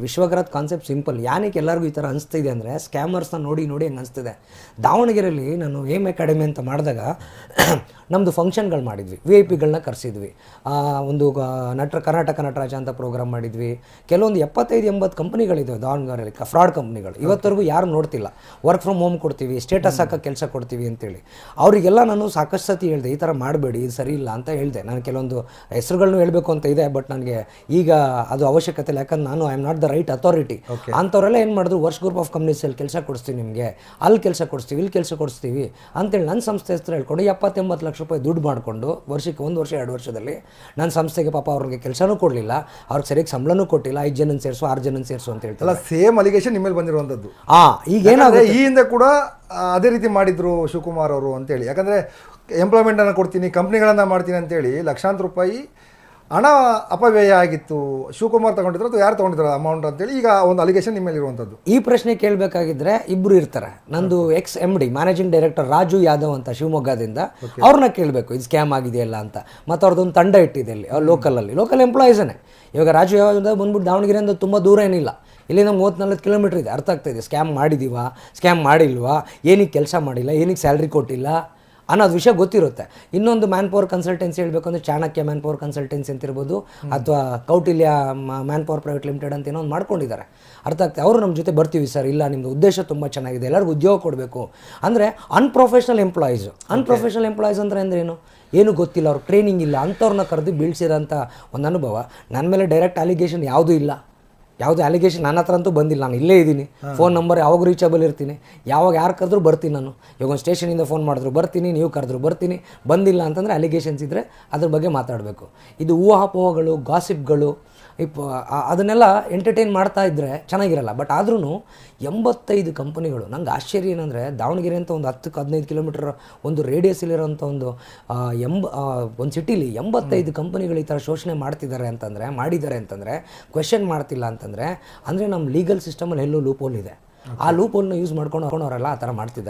ವಿಶ್ವಗ್ರತ್ concept simple ಯಾನಕ್ಕೆ ಎಲ್ಲರಿಗೂ ಈ ಥರ ಅನಿಸ್ತಿದೆ ಅಂದರೆ ಸ್ಕ್ಯಾಮರ್ಸ್ನ ನೋಡಿ ನೋಡಿ ಹಂಗೆ ಅನಿಸ್ತಿದೆ. ದಾವಣಗೆರೆಯಲ್ಲಿ ನಾನು ಏಮ್ ಅಕಾಡೆಮಿ ಅಂತ ಮಾಡಿದಾಗ ನಮ್ಮದು ಫಂಕ್ಷನ್ಗಳು ಮಾಡಿದ್ವಿ. ವಿ ಐ ಪಿಗಳನ್ನ ಕರೆಸಿದ್ವಿ. ಒಂದು ಗ- ನಟರ ಕರ್ನಾಟಕ ನಟರಾಜ ಅಂತ ಪ್ರೋಗ್ರಾಮ್ ಮಾಡಿದ್ವಿ. ಕೆಲವೊಂದು ಎಪ್ಪತ್ತೈದು ಎಂಬತ್ತು ಕಂಪ್ನಿಗಳಿದ್ದಾವೆ ದಾವಣಗೆರೆಯಲ್ಲಿ ಫ್ರಾಡ್ ಕಂಪ್ನಿಗಳು ಇವತ್ತರೆಗೂ ಯಾರು ನೋಡ್ತಿಲ್ಲ. ವರ್ಕ್ ಫ್ರಮ್ ಹೋಮ್ ಕೊಡ್ತೀವಿ ಸ್ಟೇಟಸ್ ಹಾಕೋ ಕೆಲಸ ಕೊಡ್ತೀವಿ ಅಂತೇಳಿ. ಅವರಿಗೆಲ್ಲ ನಾನು ಸಾಕಷ್ಟು ಸತಿ ಹೇಳಿದೆ ಈ ಥರ ಮಾಡಬೇಡಿ ಇದು ಸರಿ ಇಲ್ಲ ಅಂತ ಹೇಳಿದೆ. ನಾನು ಕೆಲವೊಂದು ಹೆಸರುಗಳನ್ನು ಹೇಳಬೇಕು ಅಂತ ಇದೆ ಬಟ್ ನನಗೆ ಈಗ ಅದು ಅವಶ್ಯಕತೆ ಇಲ್ಲ. ಯಾಕಂದ್ರೆ ನಾನು I am not the right authority. ಅಂಥವರೆಲ್ಲ ಏನು ಮಾಡಿದ್ರು ವರ್ಷ ಗ್ರೂಪ್ ಆಫ್ ಕಂಪ್ನೀಸಲ್ಲಿ ಕೆಲಸ ಕೊಡಿಸ್ತೀವಿ ನಿಮಗೆ. ಅಲ್ಲಿ ಕೆಲಸ ಕೊಡಿಸ್ತೀವಿ ಇಲ್ಲಿ ಕೆಲಸ ಕೊಡಿಸ್ತೀವಿ. ಅಂತೇಳಿ ನನ್ನ ಸಂಸ್ಥೆ ಹೆಸರು ಹೇಳ್ಕೊಂಡು ಎಪ್ಪತ್ತೆಂಬತ್ತು ಲಕ್ಷ ರೂಪಾಯಿ ದುಡ್ಡು ಮಾಡಿಕೊಂಡು ವರ್ಷಕ್ಕೆ ಒಂದು ವರ್ಷ ಎರಡು ವರ್ಷದಲ್ಲಿ ನನ್ನ ಸಂಸ್ಥೆಗೆ ಪಾಪ ಅವ್ರಿಗೆ ಕೆಲಸನೂ ಕೊಡಲಿಲ್ಲ. ಅವ್ರಿಗೆ ಸರಿಯಾಗಿ ಸಂಬಳನೂ ಕೊಟ್ಟಿಲ್ಲ. ಐದು ಜನ ಸೇರಿಸು ಆರು ಜನ ಸೇರಿಸು ಅಂತ ಹೇಳ್ತಾರೆ. ಅಲ್ಲ ಸೇಮ್ ಅಲಿಗೇಷನ್ ನಿಮ್ಮಲ್ಲಿ ಮೇಲೆ ಬಂದಿರುವಂಥದ್ದು. ಆ ಈಗ ಏನಾದ್ರೆ ಈ ಹಿಂದೆ ಕೂಡ ಅದೇ ರೀತಿ ಮಾಡಿದ್ರು ಶಿವಕುಮಾರ್ ಅವರು ಅಂತೇಳಿ. ಯಾಕಂದರೆ ಎಂಪ್ಲಾಯ್ಮೆಂಟನ್ನು ಅನ್ನ ಕೊಡ್ತೀನಿ ಕಂಪ್ನಿಗಳನ್ನು ಮಾಡ್ತೀನಿ ಅಂತೇಳಿ ಲಕ್ಷಾಂತರ ರೂಪಾಯಿ ಹಣ ಅಪವ್ಯಯ ಆಗಿತ್ತು ಶಿವಕುಮಾರ್ ತಗೊಂಡಿದ್ರು ಅಥವಾ ಯಾರು ತಗೊಂಡಿದ್ರು ಅಮೌಂಟ್ ಅಂತೇಳಿ ಈಗ ಒಂದು ಅಲಿಗೇಷನ್ ನಿಮ್ಮ ಮೇಲೆ ಇರುವಂಥದ್ದು ಈ ಪ್ರಶ್ನೆ ಕೇಳಬೇಕಾಗಿದ್ರೆ ಇಬ್ಬರು ಇರ್ತಾರೆ. ನಂದು ex M D managing director Raju Yadav ಅಂತ ಶಿವಮೊಗ್ಗದಿಂದ ಅವ್ರನ್ನ ಕೇಳಬೇಕು ಇದು ಸ್ಕ್ಯಾಮ್ ಆಗಿದೆಯಲ್ಲ ಅಂತ. ಮತ್ತು ಅವ್ರದ್ದೊಂದು ತಂಡ ಇಟ್ಟಿದೆ ಅಲ್ಲಿ ಲೋಕಲಲ್ಲಿ ಲೋಕಲ್ ಎಂಪ್ಲಾಯೀಸೇ ಇವಾಗ ರಾಜು ಯಾದವ್ ಬಂದ್ಬಿಟ್ಟು ದಾವಣಗೆರೆಯಿಂದ ತುಂಬ ದೂರ ಏನಿಲ್ಲ. ಇಲ್ಲಿಂದ ಮೂವತ್ತು ನಲ್ವತ್ತು ಕಿಲೋಮೀಟ್ರ್ ಇದೆ. ಅರ್ಥ ಆಗ್ತಾ ಇದೆ ಸ್ಕ್ಯಾಮ್ ಮಾಡಿದೀವಾ ಸ್ಕ್ಯಾಮ್ ಮಾಡಿಲ್ವಾ ಏನಕ್ಕೆ ಕೆಲಸ ಮಾಡಿಲ್ಲ ಏನಕ್ಕೆ ಸ್ಯಾಲ್ರಿ ಕೊಟ್ಟಿಲ್ಲ. ಅನ್ನೋದು ವಿಷಯ ಗೊತ್ತಿರುತ್ತೆ. ಇನ್ನೊಂದು ಮ್ಯಾನ್ ಪವರ್ ಕನ್ಸಲ್ಟೆನ್ಸಿ ಹೇಳಬೇಕು ಅಂದರೆ ಚಾಣಕ್ಯ ಮ್ಯಾನ್ ಪವರ್ ಕನ್ಸಲ್ಟೆನ್ಸಿ ಅಂತ ಇರ್ಬೋದು ಅಥವಾ Kautilya man power private limited ಅಂತ ಏನೋ ಒಂದು ಮಾಡ್ಕೊಂಡಿದ್ದಾರೆ. ಅರ್ಥ ಆಗ್ತದೆ ಅವರು ನಮ್ಮ ಜೊತೆ ಬರ್ತೀವಿ ಸರ್ ಇಲ್ಲ ನಿಮ್ಮದು ಉದ್ದೇಶ ತುಂಬ ಚೆನ್ನಾಗಿದೆ ಎಲ್ಲರಿಗೂ ಉದ್ಯೋಗ ಕೊಡಬೇಕು. ಅಂದರೆ ಅನ್ಪ್ರೊಫೆಷನಲ್ ಎಂಪ್ಲಾಯೀಸು ಅನ್ಪ್ರೊಫೆಷನಲ್ ಎಂಪ್ಲಾಯೀಸ್ ಅಂದರೆ ಅಂದ್ರೆ ಏನು? ಏನು ಗೊತ್ತಿಲ್ಲ ಅವ್ರು ಟ್ರೈನಿಂಗ್ ಇಲ್ಲ ಅಂಥವ್ರನ್ನ ಕರೆದು ಬೀಳ್ಸಿರೋಂಥ ಒಂದು ಅನುಭವ. ನನ್ನ ಮೇಲೆ ಡೈರೆಕ್ಟ್ ಅಲಿಗೇಷನ್ ಯಾವುದೂ ಇಲ್ಲ. ಯಾವುದೇ ಅಲಿಗೇಷನ್ ನನ್ನ ಹತ್ರ ಅಂತೂ ಬಂದಿಲ್ಲ. ನಾನು ಇಲ್ಲೇ ಇದ್ದೀನಿ. ಫೋನ್ ನಂಬರ್ ಯಾವಾಗ ರೀಚಬಲ್ ಇರ್ತೀನಿ. ಯಾವಾಗ ಯಾರು ಕರೆದ್ರು ಬರ್ತೀನಿ ನಾನು. ಇವಾಗ ಒಂದು ಸ್ಟೇಷನಿಂದ ಫೋನ್ ಮಾಡಿದ್ರು ಬರ್ತೀನಿ ನೀವು ಕರೆದ್ರು ಬರ್ತೀನಿ. ಬಂದಿಲ್ಲ ಅಂತಂದರೆ ಅಲಿಗೇಷನ್ಸ್ ಇದ್ದರೆ ಅದ್ರ ಬಗ್ಗೆ ಮಾತಾಡಬೇಕು. ಇದು ಊಹಾಪೋಹಗಳು ಗಾಸಿಪ್ಗಳು ಇಪ್ಪ ಅದನ್ನೆಲ್ಲ ಎಂಟರ್ಟೈನ್ ಮಾಡ್ತಾ ಇದ್ದರೆ ಚೆನ್ನಾಗಿರಲ್ಲ. ಬಟ್ ಆದ್ರೂ ಎಂಬತ್ತೈದು ಕಂಪನಿಗಳು ನಂಗೆ ಆಶ್ಚರ್ಯ ಏನಂದರೆ ದಾವಣಗೆರೆ ಅಂತ ಒಂದು ಹತ್ತಕ್ಕೆ ಹದಿನೈದು ಕಿಲೋಮೀಟರ್ ಒಂದು ರೇಡಿಯಸ್ಸಲ್ಲಿರೋಂಥ ಒಂದು ಎಂಬ ಒಂದು ಸಿಟಿಲಿ ಎಂಬತ್ತೈದು ಕಂಪನಿಗಳು ಈ ಥರ ಶೋಷಣೆ ಮಾಡ್ತಿದ್ದಾರೆ ಅಂತಂದರೆ ಮಾಡಿದ್ದಾರೆ ಅಂತಂದರೆ ಕ್ವೆಶನ್ ಮಾಡ್ತಿಲ್ಲ ಅಂತಂದರೆ ಅಂದರೆ ನಮ್ಮ ಲೀಗಲ್ ಸಿಸ್ಟಮಲ್ಲಿ ಎಲ್ಲೂ ಲೂಪೋಲ್ ಇದೆ. ಆ ಲೂಪೋಲ್ನ ಯೂಸ್ ಮಾಡ್ಕೊಂಡು ಅವರೆಲ್ಲ ಆ ಥರ ಮಾಡ್ತಿದ್ದಾರೆ.